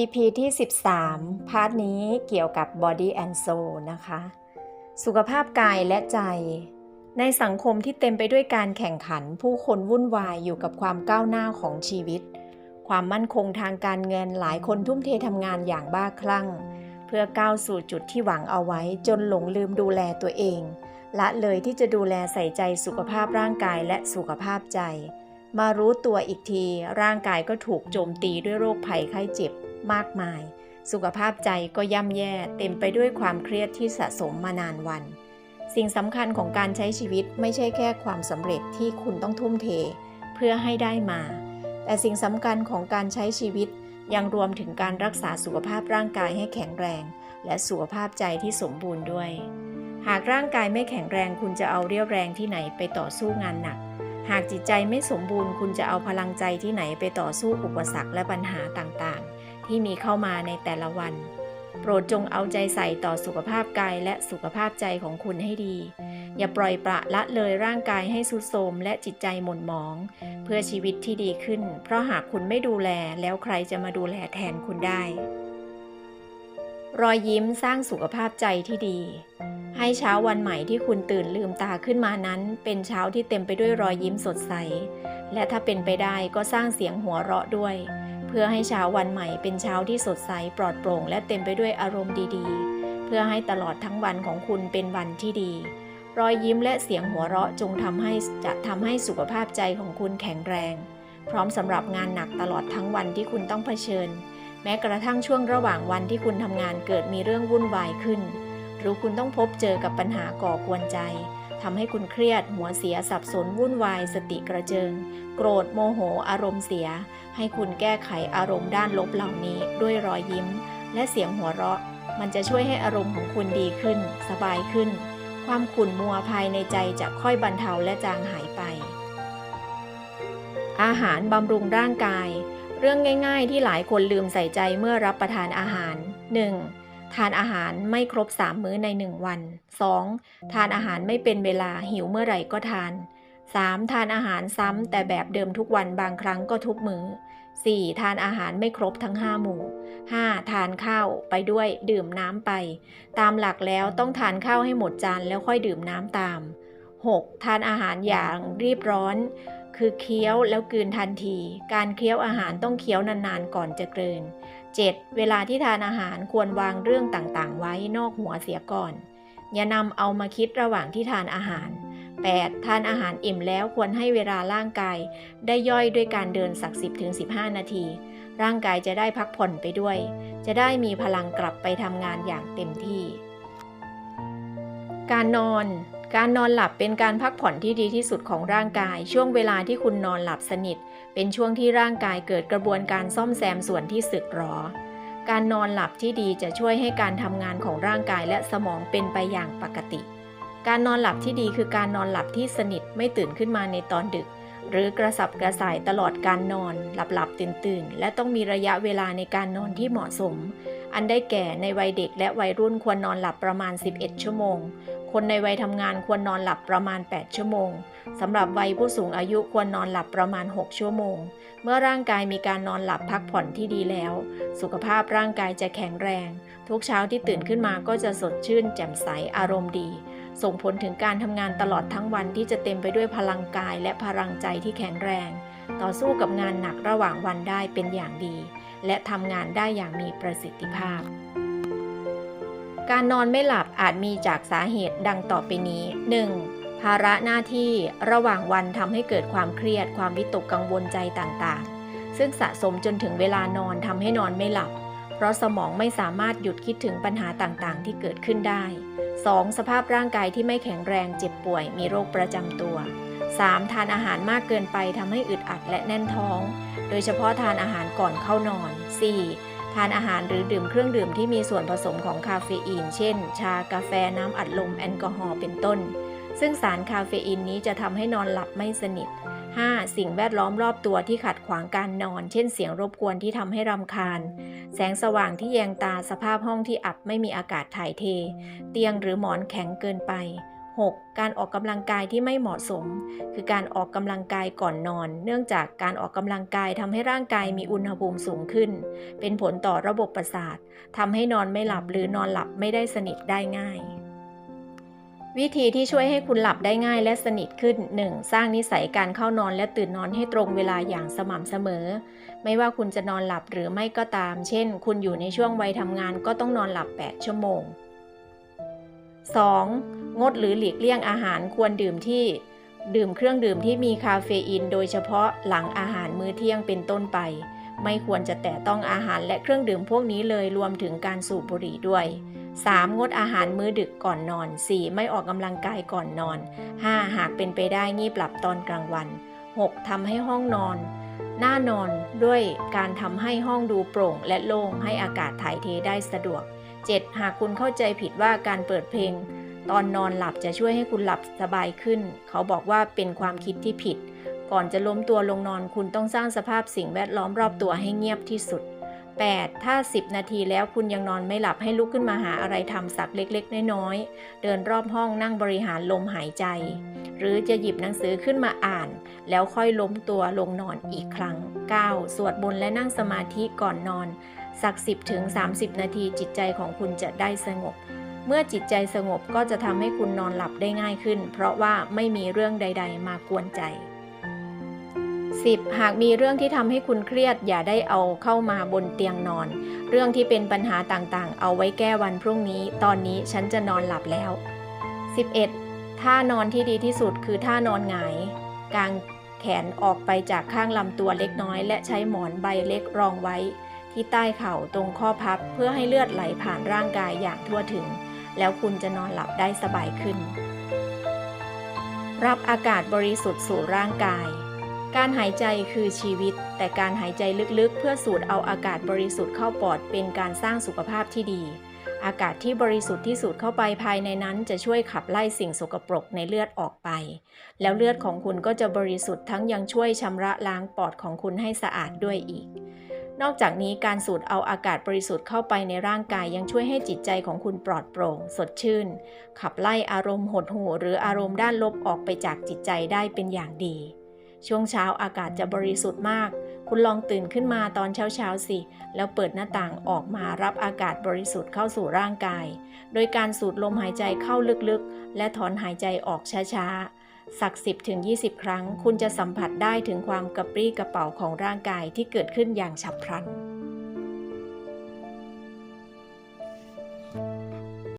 EP ที่ 13 พาร์ทนี้เกี่ยวกับ Body and Soul นะคะ สุขภาพกายและใจ ในสังคมที่เต็มไปด้วยการแข่งขัน ผู้คนวุ่นวายอยู่กับความก้าวหน้าของชีวิต ความมั่นคงทางการเงินหลายคนทุ่มเททำงานอย่างบ้าคลั่ง เพื่อก้าวสู่จุดที่หวังเอาไว้จนหลงลืมดูแลตัวเอง ละเลยที่จะดูแลใส่ใจสุขภาพร่างกายและสุขภาพใจ มารู้ตัวอีกที ร่างกายก็ถูกโจมตีด้วยโรคภัยไข้เจ็บ มากมาย สุขภาพใจก็ย่ำแย่เต็มไปด้วยความเครียดที่สะสมมานานวัน สิ่งสำคัญของการใช้ชีวิตไม่ใช่แค่ความสำเร็จที่คุณต้องทุ่มเท เพื่อให้ได้มา แต่สิ่งสำคัญของการใช้ชีวิตยังรวมถึงการรักษาสุขภาพร่างกายให้แข็งแรง และสุขภาพใจที่สมบูรณ์ด้วย หากร่างกายไม่แข็งแรงคุณจะเอาเรี่ยวแรงที่ไหนไปต่อสู้งานหนัก หากจิตใจไม่สมบูรณ์คุณจะเอาพลังใจที่ไหนไปต่อสู้อุปสรรคและปัญหาต่างๆ ที่มีเข้ามาในแต่ละวัน โปรดจงเอาใจใส่ต่อสุขภาพกายและสุขภาพใจของคุณให้ดี อย่าปล่อยปละละเลยร่างกายให้สุดโทมและจิตใจหม่นหมอง เพื่อชีวิตที่ดีขึ้น เพราะหากคุณไม่ดูแลแล้วใครจะมาดูแลแทนคุณได้ รอยยิ้มสร้างสุขภาพใจที่ดีให้เช้าวันใหม่ที่คุณตื่นลืมตาขึ้นมานั้น เป็นเช้าที่เต็มไปด้วยรอยยิ้มสดใส และถ้าเป็นไปได้ก็สร้างเสียงหัวเราะด้วย เพื่อให้เช้าวันใหม่เป็นเช้าที่สดใสปลอดโปร่ง และเต็มไปด้วยอารมณ์ดีๆ เพื่อให้ตลอดทั้งวันของคุณเป็นวันที่ดี รอยยิ้มและเสียงหัวเราะจงทำให้จะทำให้สุขภาพใจของคุณแข็งแรง พร้อมสำหรับงานหนักตลอดทั้งวันที่คุณต้องเผชิญ แม้กระทั่งช่วงระหว่างวันที่คุณทำงานเกิดมีเรื่องวุ่นวายขึ้น หรือคุณต้องพบเจอกับปัญหาก่อกวนใจ ทำให้คุณเครียด หัวเสียสับสนวุ่นวาย สติกระเจิง โกรธโมโห อารมณ์เสีย ให้คุณแก้ไขอารมณ์ด้านลบเหล่านี้ด้วยรอยยิ้ม และเสียงหัวเราะ มันจะช่วยให้อารมณ์ของคุณดีขึ้น สบายขึ้น ความขุ่นมัวภายในใจจะค่อยบรรเทาและจางหายไป อาหารบำรุงร่างกาย เรื่องง่าย ๆ ที่หลายคนลืมใส่ใจเมื่อรับประทานอาหาร 1. ทานอาหารไม่ครบ3มื้อใน 1 วัน 2. ทานอาหารไม่เป็นเวลาหิวเมื่อไหร่ก็ทาน 3. ทานอาหารซ้ำแต่แบบเดิมทุกวันบางครั้งก็ทุกมือ้อ 4. ทานอาหารไม่ครบทั้ง 5 หมู่ 5. ทานข้าวไปด้วยดื่มน้ำไป ตามหลักแล้วต้องทานข้าวให้หมดจานแล้วค่อยดื่มน้ำตาม 6. ทานอาหารอย่างรีบร้อน คือเคี้ยวแล้วกลืนทันที การเคี้ยวอาหารต้องเคี้ยวนานๆก่อนจะกลืน 7. เวลาที่ทานอาหารควรวางเรื่องต่างๆ ไว้นอกหัวเสียก่อน อย่านำเอามาคิดระหว่างที่ทานอาหาร 8. ทานอาหารอิ่มแล้วควรให้เวลาร่างกาย ได้ย่อยด้วยการเดินสัก 10-15 นาที ร่างกายจะได้พักผ่อนไปด้วย จะได้มีพลังกลับไปทำงานอย่างเต็มที่ การนอน การนอนหลับเป็นการพักผ่อนที่ดีที่สุดของร่างกาย ช่วงเวลาที่คุณนอนหลับสนิท เป็นช่วงที่ร่างกายเกิดกระบวนการซ่อมแซมส่วนที่สึกหรอ การนอนหลับที่ดีจะช่วยให้การทำงานของร่างกายและสมองเป็นไปอย่างปกติ การนอนหลับที่ดีคือการนอนหลับที่สนิทไม่ตื่นขึ้นมาในตอนดึก หรือกระสับกระส่ายตลอดการนอน หลับหลับตื่นตื่นและต้องมีระยะเวลาในการนอนที่เหมาะสม อันได้แก่ในวัยเด็กและวัยรุ่นควรนอนหลับประมาณ 11 ชั่วโมง คนในวัยทำงานควรนอนหลับประมาณ 8 ชั่วโมงสำหรับวัยผู้สูงอายุควรนอนหลับประมาณ 6 ชั่วโมง เมื่อร่างกายมีการนอนหลับพักผ่อนที่ดีแล้ว สุขภาพร่างกายจะแข็งแรง ทุกเช้าที่ตื่นขึ้นมาก็จะสดชื่น แจ่มใสอารมณ์ดี ส่งผลถึงการทำงานตลอดทั้งวันที่จะเต็มไปด้วยพลังกายและพลังใจที่แข็งแรง ต่อสู้กับงานหนักระหว่างวันได้เป็นอย่างดี และทำงานได้อย่างมีประสิทธิภาพ การนอนไม่หลับอาจมีจากสาเหตุดังต่อไปนี้ 1. ภาระหน้าที่ระหว่างวันทำให้เกิดความเครียด ความวิตกกังวลใจต่างๆ ซึ่งสะสมจนถึงเวลานอนทำให้นอนไม่หลับ เพราะสมองไม่สามารถหยุดคิดถึงปัญหาต่างๆ ที่เกิดขึ้นได้ 2. สภาพร่างกายที่ไม่แข็งแรงเจ็บป่วย มีโรคประจำตัว 3. ทานอาหารมากเกินไปทำให้อึดอัดและแน่นท้อง โดยเฉพาะทานอาหารก่อนเข้านอน 4. ทานอาหารหรือดื่มเครื่องดื่มที่มีส่วนผสมของคาเฟอีน เช่น ชากาแฟน้ำอัดลมแอลกอฮอล์เป็นต้น ซึ่งสารคาเฟอีนนี้จะทำให้นอนหลับไม่สนิท 5. สิ่งแวดล้อมรอบตัวที่ขัดขวางการนอน เช่น เสียงรบกวนที่ทำให้รำคาญ แสงสว่างที่แยงตาสภาพห้องที่อับไม่มีอากาศถ่ายเท เตียงหรือหมอนแข็งเกินไป 6. การออกกำลังกายที่ไม่เหมาะสม คือการออกกำลังกายก่อนนอน เนื่องจากการออกกำลังกายทำให้ร่างกายมีอุณหภูมิสูงขึ้น เป็นผลต่อระบบประสาททำให้นอนไม่หลับหรือนอนหลับไม่ได้สนิทได้ง่าย วิธีที่ช่วยให้คุณหลับได้ง่ายและสนิทขึ้น 1. สร้างนิสัยการเข้านอนและตื่นนอนให้ตรงเวลาอย่างสม่ำเสมอ ไม่ว่าคุณจะนอนหลับหรือไม่ก็ตาม เช่น คุณอยู่ในช่วงวัยทำงานก็ต้องนอนหลับ 8 ชั่วโมง 2. งดหรือหลีกเลี่ยงอาหารควรดื่มที่ ดื่มเครื่องดื่มที่มีคาเฟอีน โดยเฉพาะหลังอาหารมื้อเที่ยงเป็นต้นไป ไม่ควรจะแตะต้องอาหารและเครื่องดื่มพวกนี้เลยรวมถึงการสูบบุหรี่ด้วย 3. งดอาหารมื้อดึกก่อนนอน 4. ไม่ออกกำลังกายก่อนนอน 5. หากเป็นไปได้งีบหลับตอนกลางวัน 6. ทำให้ห้องนอนน่านอนด้วยการทำให้ห้องดูโปร่งและโล่งให้อากาศถ่ายเทได้สะดวก 7. หากคุณเข้าใจผิดว่าการเปิดเพลง ตอนนอนหลับจะช่วยให้คุณหลับสบายขึ้น เขาบอกว่าเป็นความคิดที่ผิด ก่อนจะล้มตัวลงนอนคุณต้องสร้างสภาพสิ่งแวดล้อมรอบตัวให้เงียบที่สุด 8. ถ้า 10 นาทีแล้วคุณยังนอนไม่หลับให้ลุกขึ้นมาหาอะไรทำสักเล็กๆ น้อยๆ เดินรอบห้องนั่งบริหารลมหายใจ หรือจะหยิบหนังสือขึ้นมาอ่าน แล้วค่อยล้มตัวลงนอนอีกครั้ง 9. สวดบนต์และนั่งสมาธิก่อนนอน สัก 10ถึง30 นาทีจิตใจของคุณจะได้สงบ เมื่อจิตใจสงบก็จะทำให้คุณนอนหลับได้ง่ายขึ้น เพราะว่าไม่มีเรื่องใด ๆ มากวนใจ 10. หากมีเรื่องที่ทำให้คุณเครียด อย่าได้เอาเข้ามาบนเตียงนอน เรื่องที่เป็นปัญหาต่างๆ เอาไว้แก้วันพรุ่งนี้ ตอนนี้ฉันจะนอนหลับแล้ว 11. ท่านอนที่ดีที่สุดคือท่านอนหงายกางแขนออกไปจากข้างลำตัวเล็กน้อย และใช้หมอนใบเล็กรองไว้ ที่ใต้เข่าตรงข้อพับเพื่อให้เลือดไหลผ่านร่างกายอย่างทั่วถึง แล้วคุณจะนอนหลับได้สบายขึ้น รับอากาศบริสุทธิ์สู่ร่างกาย การหายใจคือชีวิต แต่การหายใจลึกๆ เพื่อสูดเอาอากาศบริสุทธิ์เข้าปอดเป็นการสร้างสุขภาพที่ดี อากาศที่บริสุทธิ์ที่สูดเข้าไปภายในนั้น จะช่วยขับไล่สิ่งสกปรกในเลือดออกไป แล้วเลือดของคุณก็จะบริสุทธิ์ทั้งยังช่วยชำระล้างปอดของคุณให้สะอาดด้วยอีก นอกจากนี้การสูดเอาอากาศบริสุทธิ์เข้าไปในร่างกายยังช่วยให้จิตใจของคุณปลอดโปร่ง สดชื่น ขับไล่อารมณ์หดหู่หรืออารมณ์ด้านลบออกไปจากจิตใจได้เป็นอย่างดี ช่วงเช้าอากาศจะบริสุทธิ์มาก คุณลองตื่นขึ้นมาตอนเช้าเช้าสิ แล้วเปิดหน้าต่างออกมารับอากาศบริสุทธิ์เข้าสู่ร่างกาย โดยการสูดลมหายใจเข้าลึกๆ และถอนหายใจออกช้าๆ สัก 10ถึง20 ครั้ง คุณจะสัมผัสได้ถึงความกระปรี้กระเป๋าของร่างกายที่เกิดขึ้นอย่างฉับพลัน